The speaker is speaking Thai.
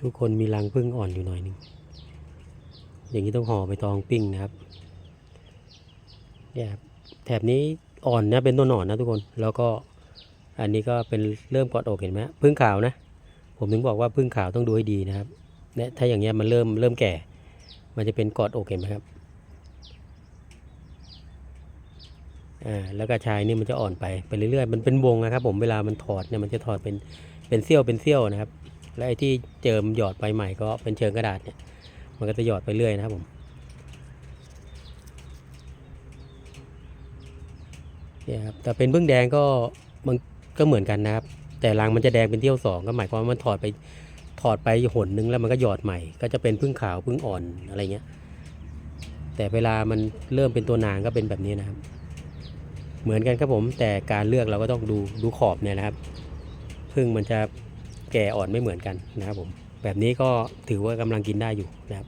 ทุกคนมีรังพึ่งอ่อนอยู่หน่อยนึง อย่างนี้ต้องห่อใบตองปิ้งนะครับเนี่ยแถบนี้อ่อนนะเป็นต้นอ่อนนะทุกคน แล้วก็อันนี้ก็เป็นเริ่มกอดอกเห็นไหมพึ่งขาวนะ ผมถึงบอกว่าพึ่งขาวต้องดูให้ดีนะครับเนี่ยถ้าอย่างเงี้ยมันเริ่มเริ่มแก่ มันจะเป็นกอดอกเห็นไหมครับ อ่า แล้วกระชายนี่มันจะอ่อนไปไปเรื่อยๆ มันเป็นวงนะครับ ผม เวลามันถอดเนี่ยมันจะถอดเป็นเป็นเสี้ยวเป็นเสี้ยวนะครับ และไอ้ที่เจิมหยอดไปใหม่ก็เป็นเชิงกระดาษเนี่ยมันก็จะหยอดไปเรื่อยนะครับผมเนี่ยครับแต่เป็นพึ่งแดงก็มันก็เหมือนกันนะครับ แต่รังมันจะแดงเป็นเที่ยวสองก็หมายความว่ามันถอดไปถอดไปหนนึงแล้วมันก็หยอดใหม่ ก็จะเป็นพึ่งขาวพึ่งอ่อนอะไรเงี้ย แต่เวลามันเริ่มเป็นตัวนางก็เป็นแบบนี้นะครับ เหมือนกันครับผมแต่การเลือกเราก็ต้องดูดูขอบเนี่ยนะครับ พึ่งมันจะ ก่อ่อนไม่เหมือนกันนะครับผมแบบนี้ก็ถือว่ากำลังกินได้อยู่นะครับ